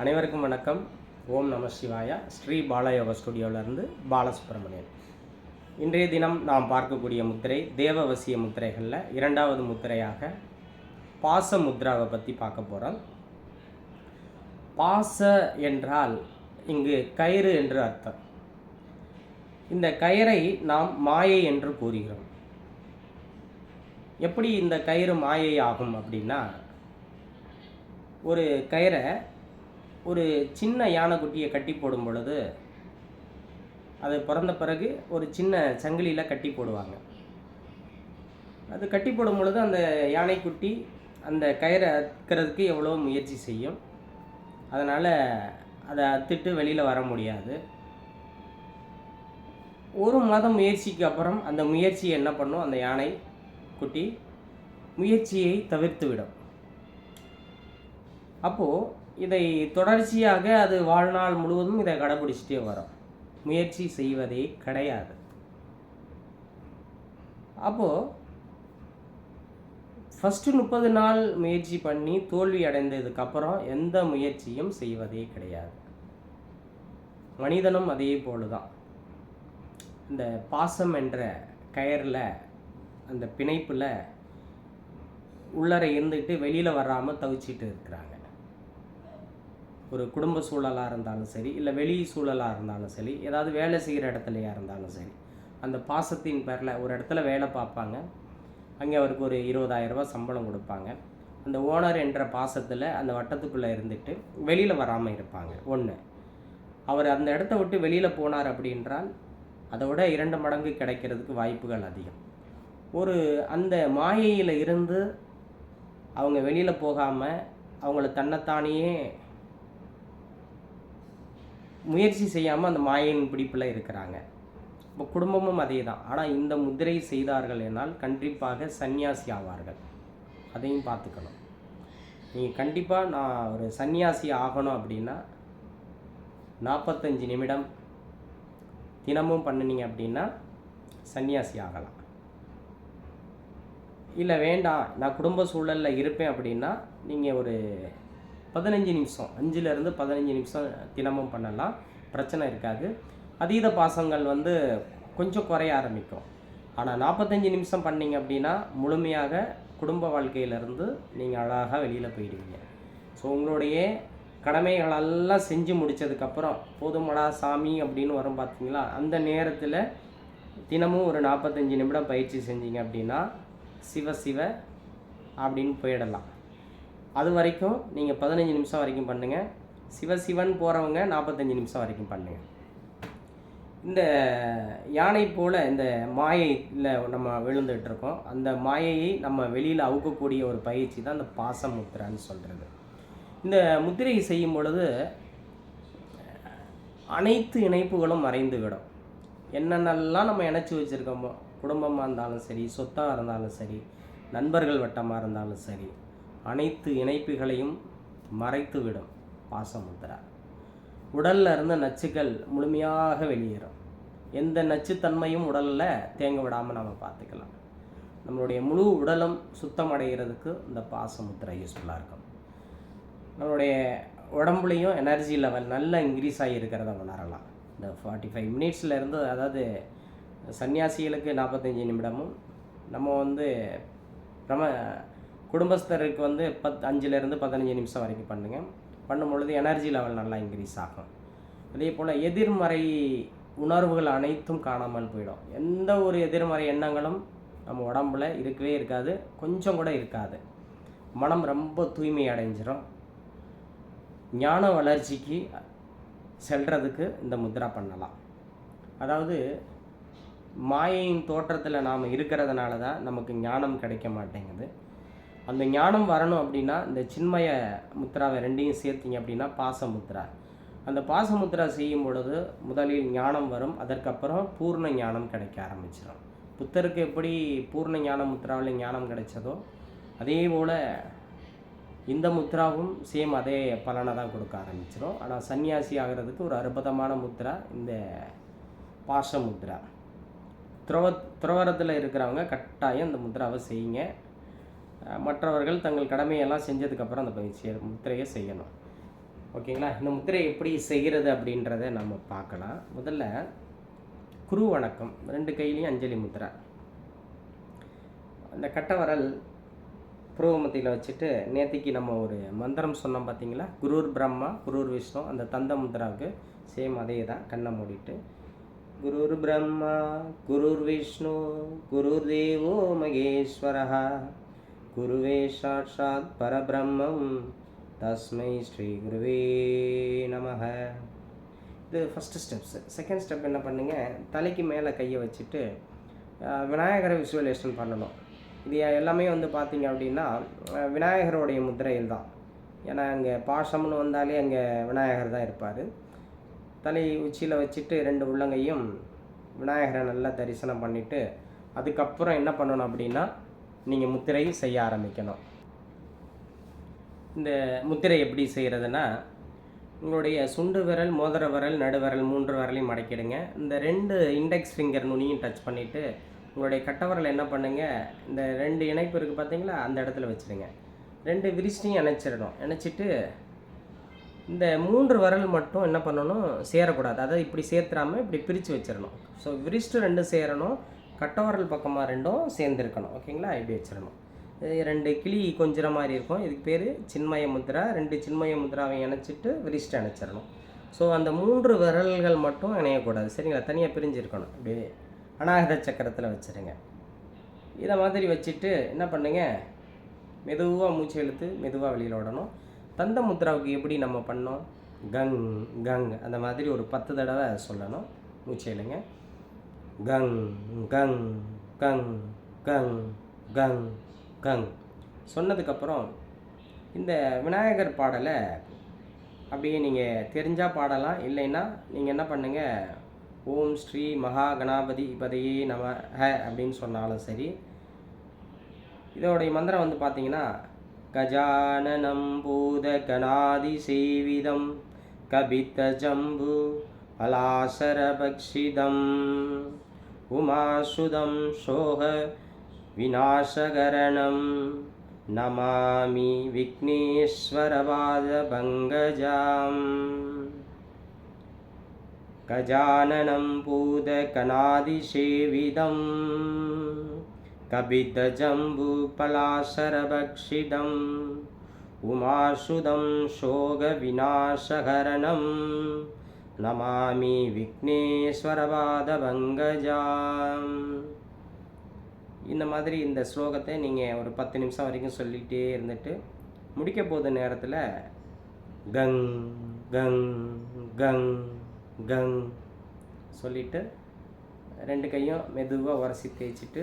அனைவருக்கும் வணக்கம். ஓம் நம சிவாயா. ஸ்ரீ பாலயோக ஸ்டுடியோவிலிருந்து பாலசுப்ரமணியன். இன்றைய தினம் நாம் பார்க்கக்கூடிய முத்திரை தேவவசிய முத்திரைகளில் இரண்டாவது முத்திரையாக பாச முத்ராவை பற்றி பார்க்க போகிறோம் பாச என்றால் இங்கு கயிறு என்று அர்த்தம். இந்த கயிறை நாம் மாயை என்று கூறுகிறோம். எப்படி இந்த கயிறு மாயை ஆகும் அப்படின்னா ஒரு கயிறை ஒரு சின்ன யானைக்குட்டியை கட்டி போடும் பொழுது அது பிறந்த பிறகு ஒரு சின்ன சங்கிலியில் கட்டி போடுவாங்க. அது கட்டி போடும் பொழுது அந்த யானைக்குட்டி அந்த கயிறை அறுக்கிறதுக்கு எவ்வளோ முயற்சி செய்யும். அதனால் அதை அத்துட்டு வெளியில் வர முடியாது. ஒரு மாதம் முயற்சிக்கு அப்புறம் அந்த முயற்சியை என்ன பண்ணும்? அந்த யானை குட்டி முயற்சியை தவிர்த்து விடும் அப்போது இதை தொடர்ச்சியாக அது வாழ்நாள் முழுவதும் இதை கடைபிடிச்சிட்டே வரும். முயற்சி செய்வதே கிடையாது. அப்போது ஃபஸ்ட்டு முப்பது நாள் முயற்சி பண்ணி தோல்வி அடைந்ததுக்கப்புறம் எந்த முயற்சியும் செய்வதே கிடையாது. மனிதனும் அதே போல தான் இந்த பாசம் என்ற கயரில் அந்த பிணைப்பில் உள்ளரை இருந்துக்கிட்டு வெளியில் வராமல் தவிச்சிட்டு இருக்கிறாங்க. ஒரு குடும்ப சூழலாக இருந்தாலும் சரி இல்லை வெளி சூழலாக இருந்தாலும் சரி ஏதாவது வேலை செய்கிற இடத்துலையாக இருந்தாலும் சரி அந்த பாசத்தின் பேரில் ஒரு இடத்துல வேலை பார்ப்பாங்க. அங்கே அவருக்கு ஒரு இருபதாயிரரூபா சம்பளம் கொடுப்பாங்க. அந்த ஓனர் என்ற பாசத்தில் அந்த வட்டத்துக்குள்ளே இருந்துட்டு வெளியில் வராமல் இருப்பாங்க. ஒன்று அவர் அந்த இடத்த விட்டு வெளியில் போனார் அப்படின்றால் அதை விட இரண்டு மடங்கு கிடைக்கிறதுக்கு வாய்ப்புகள் அதிகம். ஒரு அந்த மாயையில் இருந்து அவங்க வெளியில் போகாமல் அவங்கள தன்னைத்தானையே முயற்சி செய்யாமல் அந்த மாயின் பிடிப்பில் இருக்கிறாங்க. இப்போ குடும்பமும் அதே தான் ஆனால் இந்த முதிரை செய்தார்கள் என்னால் கண்டிப்பாக சந்நியாசி ஆவார்கள். அதையும் பார்த்துக்கணும். நீங்கள் கண்டிப்பாக நான் ஒரு சன்னியாசி ஆகணும் அப்படின்னா நாற்பத்தஞ்சு நிமிடம் தினமும் பண்ணினீங்க அப்படின்னா சன்னியாசி ஆகலாம். இல்லை வேண்டாம். நான் குடும்ப சூழலில் இருப்பேன் அப்படின்னா நீங்கள் ஒரு பதினஞ்சு நிமிஷம். அஞ்சுலேருந்து பதினஞ்சு நிமிஷம் தினமும் பண்ணலாம். பிரச்சனை இருக்காது. அதீத பாசங்கள் வந்து கொஞ்சம் குறைய ஆரம்பிக்கும். ஆனால் நாற்பத்தஞ்சு நிமிஷம் பண்ணீங்க அப்படின்னா முழுமையாக குடும்ப வாழ்க்கையிலேருந்து நீங்கள் அழகாக வெளியில் போயிடுவீங்க. ஸோ உங்களுடைய கடமைகளெல்லாம் செஞ்சு முடித்ததுக்கப்புறம் போதுமடா சாமி அப்படின்னு வரும் பார்த்தீங்களா அந்த நேரத்தில் தினமும் ஒரு நாற்பத்தஞ்சு நிமிடம் பயிற்சி செஞ்சீங்க அப்படின்னா சிவ சிவ அப்படின்னு போயிடலாம். அது வரைக்கும் நீங்கள் பதினஞ்சு நிமிஷம் வரைக்கும் பண்ணுங்கள் சிவசிவன் போகிறவங்க நாற்பத்தஞ்சு நிமிஷம் வரைக்கும் பண்ணுங்கள் இந்த யானை போல் இந்த மாயையில் நம்ம விழுந்துகிட்டு இருக்கோம். அந்த மாயையை நம்ம வெளியில் அவுக்கக்கூடிய ஒரு பயிற்சி தான் இந்த பாச முத்திரான்னு சொல்கிறது இந்த முத்திரையை செய்யும் பொழுது அனைத்து இணைப்புகளும் மறைந்து விடும் என்னென்னலாம் நம்ம இணைச்சி வச்சுருக்கோமோ குடும்பமாக இருந்தாலும் சரி சொத்தாக இருந்தாலும் சரி நண்பர்கள் வட்டமாக இருந்தாலும் சரி அனைத்து இணைப்புகளையும் மறைத்து விடும் பாசமுத்திரா. உடலில் இருந்த நச்சுக்கள் முழுமையாக வெளியேறும். எந்த நச்சுத்தன்மையும் உடலில் தேங்க விடாமல் நம்ம பார்த்துக்கலாம் நம்மளுடைய முழு உடலும் சுத்தம் அடைகிறதுக்கு இந்த பாசமுத்திரை யூஸ்ஃபுல்லாக இருக்கும். நம்மளுடைய உடம்புலையும் எனர்ஜி லெவல் நல்லா இன்க்ரீஸ் ஆகி இருக்கிறத உணரலாம். இந்த ஃபார்ட்டி ஃபைவ் மினிட்ஸ்லேருந்து அதாவது சன்னியாசிகளுக்கு நாற்பத்தஞ்சு நிமிடமும் நம்ம வந்து நம்ம குடும்பஸ்தருக்கு வந்து பத் அஞ்சுலேருந்து பதினஞ்சு நிமிஷம் வரைக்கும் பண்ணுங்கள் பண்ணும் பொழுது எனர்ஜி லெவல் நல்லா இன்க்ரீஸ் ஆகும். அதே போல் எதிர்மறை உணர்வுகள் அனைத்தும் காணாமல் போயிடும். எந்த ஒரு எதிர்மறை எண்ணங்களும் நம்ம உடம்புல இருக்கவே இருக்காது. கொஞ்சம் கூட இருக்காது. மனம் ரொம்ப தூய்மை அடைஞ்சிடும் ஞான வளர்ச்சிக்கு செல்றதுக்கு இந்த முத்ரா பண்ணலாம். அதாவது மாயையின் தோற்றத்தில் நாம் இருக்கிறதுனால தான் நமக்கு ஞானம் கிடைக்க மாட்டேங்குது. அந்த ஞானம் வரணும் அப்படின்னா இந்த சின்மய முத்ராவை ரெண்டையும் சேர்த்திங்க அப்படின்னா பாசமுத்ரா. அந்த பாசமுத்ரா செய்யும் பொழுது முதலில் ஞானம் வரும் அதற்கப்புறம் பூர்ண ஞானம் கிடைக்க ஆரம்பிச்சிடும் புத்தருக்கு எப்படி பூர்ண ஞான முத்ராவில் ஞானம் கிடைச்சதோ அதே போல் இந்த முத்ராவும் சேம் அதே பலனை தான் கொடுக்க ஆரம்பிச்சிடும் ஆனால் சன்னியாசி ஆகிறதுக்கு ஒரு அற்புதமான முத்ரா இந்த பாச முத்ரா துறவ துறவரத்தில் இருக்கிறவங்க கட்டாயம் இந்த முத்ராவை செய்யுங்க. மற்றவர்கள் தங்கள் கடமையெல்லாம் செஞ்சதுக்கப்புறம் அந்த பயிற்சியை முத்திரையை செய்யணும். ஓகேங்களா? இந்த முத்திரை எப்படி செய்கிறது அப்படின்றத நம்ம பார்க்கலாம். முதல்ல குரு வணக்கம். ரெண்டு கையிலையும் அஞ்சலி முத்திரை. அந்த கட்டவரல் புருவமத்தியில் வச்சுட்டு நேற்றுக்கு நம்ம ஒரு மந்திரம் சொன்னோம் பார்த்தீங்களா? குருர் பிரம்மா குருர் விஷ்ணு அந்த தந்த முத்ராவுக்கு சேம் அதே தான் கண்ணை மூடிட்டு. குருர் பிரம்மா குருர் விஷ்ணு குருர் தேவோ மகேஸ்வரஹா. குருவே சாட்சாத் பரபிரம்மம். தஸ்மை ஸ்ரீ குருவே நமக. இது ஃபஸ்ட்டு ஸ்டெப்ஸு செகண்ட் ஸ்டெப் என்ன பண்ணுங்க? தலைக்கு மேலே கையை வச்சுட்டு விநாயகரை விசுவலேஷன் பண்ணணும். இது எல்லாமே வந்து பார்த்தீங்க அப்படின்னா விநாயகருடைய முத்திரையில் தான். ஏன்னா அங்கே பாசம்னு வந்தாலே அங்கே விநாயகர் தான் இருப்பார். தலை உச்சியில் வச்சுட்டு ரெண்டு உள்ளங்கையும் விநாயகரை நல்லா தரிசனம் பண்ணிவிட்டு அதுக்கப்புறம் என்ன பண்ணணும் அப்படின்னா நீங்கள் முத்திரை செய்ய ஆரம்பிக்கணும். இந்த முத்திரை எப்படி செய்கிறதுனா உங்களுடைய சுண்டு விரல் மோதிர விரல் நடுவிரல் மூன்று விரலையும் மடக்கிடுங்க. இந்த ரெண்டு இண்டெக்ஸ் ஃபிங்கர் நுனியும் டச் பண்ணிவிட்டு உங்களுடைய கட்டவரல் என்ன பண்ணுங்கள் இந்த ரெண்டு இணைப்பு இருக்குது பார்த்தீங்களா அந்த இடத்துல வச்சுடுங்க. ரெண்டு விரிச்சிட்டையும் இணைச்சிடணும். இணைச்சிட்டு இந்த மூன்று விரல் மட்டும் என்ன பண்ணணும் சேரக்கூடாது. அதாவது இப்படி சேர்த்துறாமல் இப்படி பிரித்து வச்சிடணும். ஸோ விரிஸ்ட்டு ரெண்டும் சேரணும். கட்டவரல் பக்கமாக ரெண்டும் சேர்ந்துருக்கணும். ஓகேங்களா? இப்படி வச்சிடணும். ரெண்டு கிளி கொஞ்சிற மாதிரி இருக்கும். இதுக்கு பேர் சின்மய முத்ரா. ரெண்டு சின்மய முத்ராவை இணைச்சிட்டு விரிஸ்ட்டு இணைச்சிடணும் ஸோ அந்த மூன்று விரல்கள் மட்டும் இணையக்கூடாது. சரிங்களா? தனியாக பிரிஞ்சிருக்கணும். இப்படி அநாகத சக்கரத்தில் வச்சுருங்க. இதை மாதிரி வச்சுட்டு என்ன பண்ணுங்க? மெதுவாக மூச்சு இழுத்து மெதுவாக வெளியில் விடணும் தந்த முத்ராவுக்கு எப்படி நம்ம பண்ணோம்? கங் கங். அந்த மாதிரி ஒரு பத்து தடவை சொல்லணும். மூச்சு இழுங்க. கங் கங் கங் கங் கங் கங் சொன்னதுக்கப்புறம் இந்த விநாயகர் பாடலை அப்படியே நீங்கள் தெரிஞ்சால் பாடலாம் இல்லைன்னா நீங்கள் என்ன பண்ணுங்கள் ஓம் ஸ்ரீ மகா கணாபதி பதையே நம ஹ அப்படின்னு சொன்னாலும் சரி இதோடைய மந்திரம் வந்து பார்த்தீங்கன்னா கஜானனம் பூத கணாதி சேவிதம் கபித்த ஜம்பு பலாசரபக்ஷிதம். उमासुदं शोकविनाशकरणं नमामि विघ्नेश्वरवादभङ्गजाम्। गजाननं पूदकनादिसेविदं कविदजम्बूपलाशरभक्षितं उमासुदं शोकविनाशकरणम् நமாமி விக்னேஸ்வரபாதபங்கஜாம் இந்த மாதிரி இந்த ஸ்லோகத்தை நீங்கள் ஒரு பத்து நிமிஷம் வரைக்கும் சொல்லிகிட்டே இருந்துட்டு முடிக்க போகிற நேரத்தில் கங் கங் கங் கங் சொல்லிட்டு ரெண்டு கையும் மெதுவாக உரசி தேய்ச்சிட்டு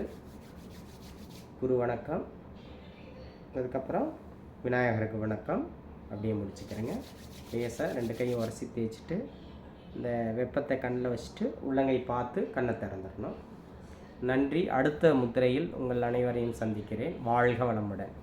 குரு வணக்கம். அதுக்கப்புறம் விநாயகருக்கு வணக்கம். அப்படியே முடிச்சுக்கிறேங்க. லேசாக ரெண்டு கையும் உரசி தேய்ச்சிட்டு இந்த வெப்பத்தை கண்ணில் வச்சுட்டு உள்ளங்கை பார்த்து கண்ணை திறந்துடணும். நன்றி. அடுத்த முத்திரையில் உங்கள் அனைவரையும் சந்திக்கிறேன். வாழ்க வளமுடன்.